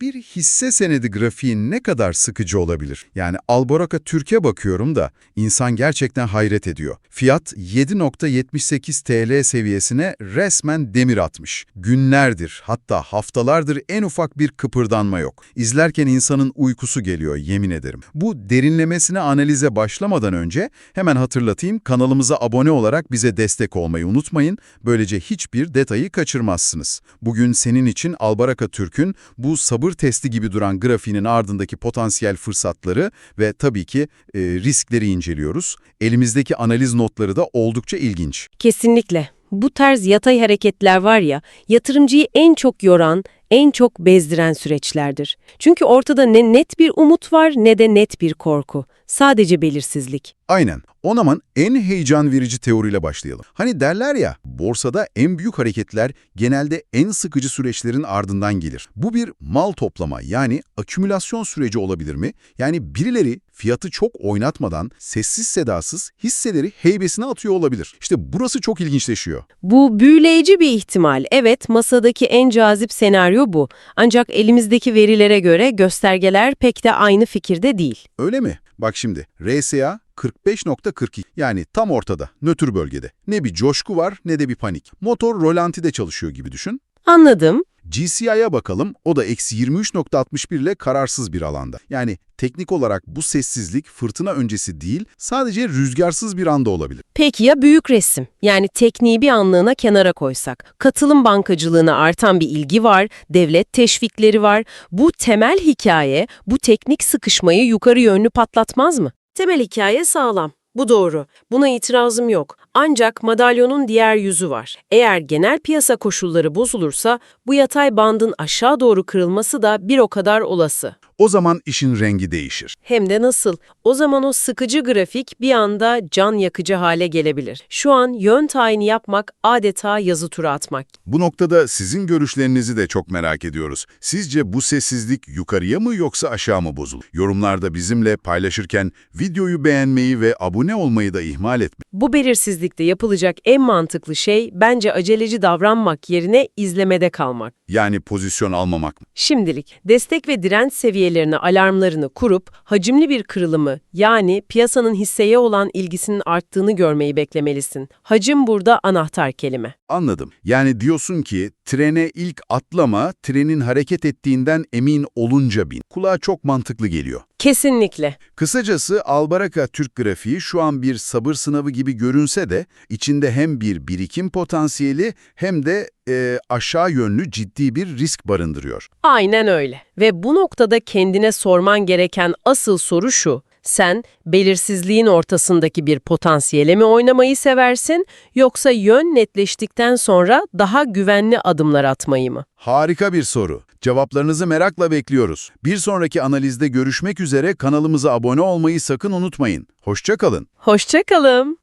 Bir hisse senedi grafiği ne kadar sıkıcı olabilir? Yani Alboraka Türkiye bakıyorum da insan gerçekten hayret ediyor. Fiyat 7.78 TL seviyesine resmen demir atmış. Günlerdir hatta haftalardır en ufak bir kıpırdanma yok. İzlerken insanın uykusu geliyor yemin ederim. Bu derinlemesine analize başlamadan önce hemen hatırlatayım kanalımıza abone olarak bize destek olmayı unutmayın. Böylece hiçbir detayı kaçırmazsınız. Bugün senin için Albaraka Türk'ün bu sabır testi gibi duran grafiğinin ardındaki potansiyel fırsatları ve tabii ki e, riskleri inceliyoruz. Elimizdeki analiz notları da oldukça ilginç. Kesinlikle. Bu tarz yatay hareketler var ya, yatırımcıyı en çok yoran, en çok bezdiren süreçlerdir. Çünkü ortada ne net bir umut var ne de net bir korku. Sadece belirsizlik. Aynen. O zaman en heyecan verici teoriyle başlayalım. Hani derler ya, borsada en büyük hareketler genelde en sıkıcı süreçlerin ardından gelir. Bu bir mal toplama yani akümülasyon süreci olabilir mi? Yani birileri fiyatı çok oynatmadan sessiz sedasız hisseleri heybesine atıyor olabilir. İşte burası çok ilginçleşiyor. Bu büyüleyici bir ihtimal. Evet, masadaki en cazip senaryo bu. Ancak elimizdeki verilere göre göstergeler pek de aynı fikirde değil. Öyle mi? Bak şimdi RSA 45.42 yani tam ortada, nötr bölgede. Ne bir coşku var ne de bir panik. Motor rolantide çalışıyor gibi düşün. Anladım. GCI'ye bakalım, o da eksi 23.61 ile kararsız bir alanda. Yani teknik olarak bu sessizlik fırtına öncesi değil, sadece rüzgarsız bir anda olabilir. Peki ya büyük resim? Yani tekniği bir anlığına kenara koysak. Katılım bankacılığına artan bir ilgi var, devlet teşvikleri var. Bu temel hikaye, bu teknik sıkışmayı yukarı yönlü patlatmaz mı? Temel hikaye sağlam. Bu doğru. Buna itirazım yok. Ancak madalyonun diğer yüzü var. Eğer genel piyasa koşulları bozulursa bu yatay bandın aşağı doğru kırılması da bir o kadar olası. O zaman işin rengi değişir. Hem de nasıl? O zaman o sıkıcı grafik bir anda can yakıcı hale gelebilir. Şu an yön tayini yapmak adeta yazı tura atmak. Bu noktada sizin görüşlerinizi de çok merak ediyoruz. Sizce bu sessizlik yukarıya mı yoksa aşağı mı bozul? Yorumlarda bizimle paylaşırken videoyu beğenmeyi ve abone olmayı da ihmal etmeyin. Bu belirsizlikte yapılacak en mantıklı şey bence aceleci davranmak yerine izlemede kalmak. Yani pozisyon almamak mı? Şimdilik destek ve direnç seviyelerine alarmlarını kurup hacimli bir kırılımı yani piyasanın hisseye olan ilgisinin arttığını görmeyi beklemelisin. Hacim burada anahtar kelime. Anladım. Yani diyorsun ki trene ilk atlama, trenin hareket ettiğinden emin olunca bin. Kulağa çok mantıklı geliyor. Kesinlikle. Kısacası Albaraka Türk grafiği şu an bir sabır sınavı gibi görünse de içinde hem bir birikim potansiyeli hem de e, aşağı yönlü ciddi bir risk barındırıyor. Aynen öyle. Ve bu noktada kendine sorman gereken asıl soru şu. Sen belirsizliğin ortasındaki bir potansiyele mi oynamayı seversin yoksa yön netleştikten sonra daha güvenli adımlar atmayı mı? Harika bir soru. Cevaplarınızı merakla bekliyoruz. Bir sonraki analizde görüşmek üzere kanalımıza abone olmayı sakın unutmayın. Hoşça kalın. Hoşçakalın.